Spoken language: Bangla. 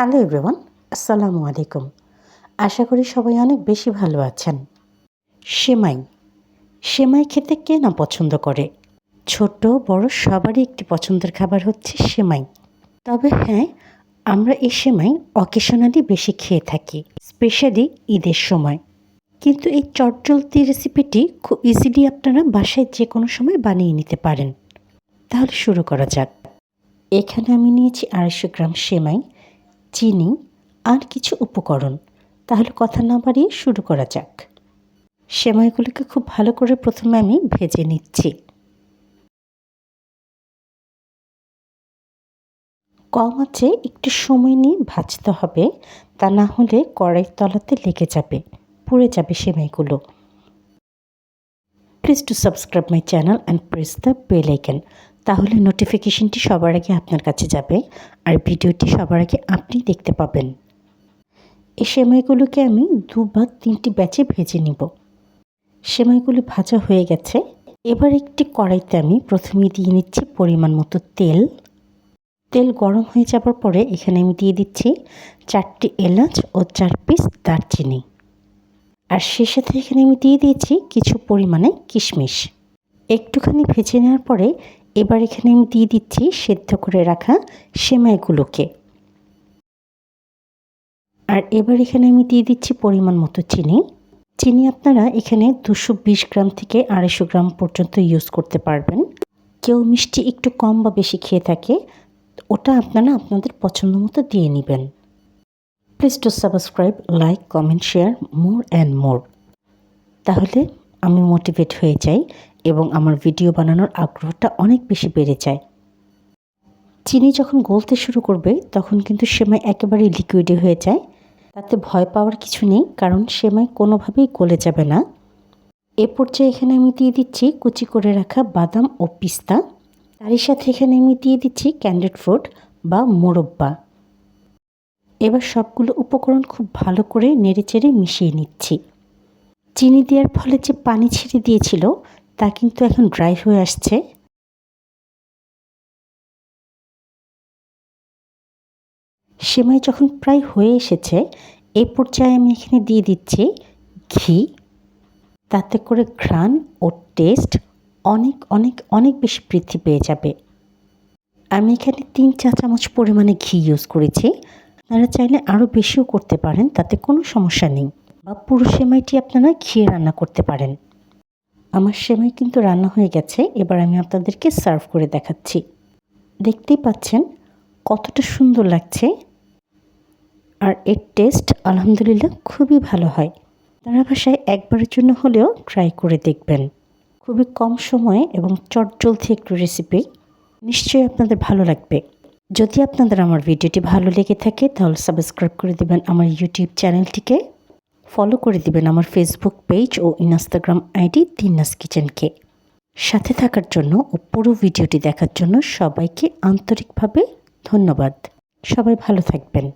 হ্যালো এভরিওয়ান, আসসালামু আলাইকুম। আশা করি সবাই অনেক বেশি ভালো আছেন। সেমাই। সেমাই খেতে কে না পছন্দ করে? ছোট বড়, সবারই একটি পছন্দের খাবার হচ্ছে সেমাই। তবে হ্যাঁ আমরা এই সেমাই অকেশনালি বেশি খেয়ে থাকি স্পেশালি ঈদের সময়। কিন্তু এই চটজলতি রেসিপিটি খুব ইজিলি আপনারা বাসায় যে কোনো সময় বানিয়ে নিতে পারেন। তাহলে শুরু করা যাক। এখানে আমি নিয়েছি আড়াইশো গ্রাম সেমাই চিনি আর কিছু উপকরণ। তাহলে কথা না বাড়িয়ে শুরু করা যাক। সেমাইগুলোকে খুব ভালো করে প্রথমে আমি ভেজে নিচ্ছি। কম আছে, একটু সময় নিয়ে ভাজতে হবে। তা না হলে কড়াইয়ের তলাতে লেগে যাবে, পুড়ে যাবে সেমাইগুলো। Please to subscribe my channel and press the bell icon তাহলে নোটিফিকেশনটি সবার আগে আপনার কাছে যাবে আর ভিডিওটি সবার আগে আপনি দেখতে পাবেন। এই সেমাইগুলোকে আমি দু বা তিনটি ব্যাচে ভেজে নিব। সেমাইগুলি ভাজা হয়ে গেছে। এবার একটি কড়াইতে আমি প্রথমে দিয়ে নিচ্ছি পরিমাণ মতো তেল। তেল গরম হয়ে যাবার পরে এখানে আমি দিয়ে দিচ্ছি চারটি এলাচ ও চার পিস দারচিনি। আর সে সাথে এখানে আমি দিয়ে দিয়েছি কিছু পরিমাণে কিশমিশ। একটুখানি ভেজে নেওয়ার পরে এবার এখানে আমি দিয়ে দিচ্ছি সেদ্ধ করে রাখা সেমাইগুলোকে। আর এবার এখানে আমি দিয়ে দিচ্ছি পরিমাণ মতো চিনি। চিনি আপনারা এখানে দুশো গ্রাম থেকে আড়াইশো গ্রাম পর্যন্ত ইউজ করতে পারবেন। কেউ মিষ্টি একটু কম বা বেশি খেয়ে থাকে, ওটা আপনারা আপনাদের পছন্দ মতো দিয়ে নেবেন। Please to subscribe like comment share more and more তাহলে আমি মোটিভেট হয়ে যাই এবং আমার ভিডিও বানানোর আগ্রহটা অনেক বেশি বেড়ে যায়। চিনি যখন গলতে শুরু করবে, তখন কিন্তু সেমাই একেবারে লিকুইডে হয়ে যায়। তাতে ভয় পাওয়ার কিছু নেই, কারণ সেমাই কোনোভাবেই গলে যাবে না। এ পর্যায়ে এখানে আমি দিয়ে দিচ্ছি কুচি করে রাখা বাদাম ও পিস্তা। তারই সাথে এখানে আমি দিয়ে দিচ্ছি ক্যান্ডেড ফ্রুট বা মোরব্বা। এবার সবগুলো উপকরণ খুব ভালো করে নেড়েচেড়ে মিশিয়ে নিচ্ছি। চিনি দেওয়ার ফলে যে পানি ছেড়ে দিয়েছিল, তা কিন্তু এখন ড্রাই হয়ে আসছে। সেমাই যখন প্রায় হয়ে এসেছে এই পর্যায়ে আমি এখানে দিয়ে দিচ্ছি ঘি। তাতে করে ঘ্রাণ ও টেস্ট অনেক অনেক অনেক বেশি বৃদ্ধি পেয়ে যাবে। আমি এখানে তিন চা চামচ পরিমাণে ঘি ইউজ করেছি। আপনারা চাইলে আরও বেশিও করতে পারেন, তাতে কোনো সমস্যা নেই। বা পুরো সেমাইটি আপনারা ঘিয়ে রান্না করতে পারেন। আমার সেমাই কিন্তু রান্না হয়ে গেছে, এবার আমি আপনাদেরকে সার্ভ করে দেখাচ্ছি। দেখতেই পাচ্ছেন কতটা সুন্দর লাগছে। আর এর টেস্ট আলহামদুলিল্লাহ খুবই ভালো হয়। তারা ভাষায় একবারের জন্য হলেও ট্রাই করে দেখবেন। খুবই কম সময়ে এবং চটজলদি একটু রেসিপি নিশ্চয়ই আপনাদের ভালো লাগবে। যদি আপনাদের আমার ভিডিওটি ভালো লেগে থাকে তাহলে সাবস্ক্রাইব করে দেবেন আমার ইউটিউব চ্যানেলটিকে। ফলো করে দিবেন আমার ফেসবুক পেজ ও ইনস্টাগ্রাম আইডি দিনাস কিচেনকে। সাথে থাকার জন্য ও পুরো ভিডিওটি দেখার জন্য সবাইকে আন্তরিকভাবে ধন্যবাদ। সবাই ভালো থাকবেন।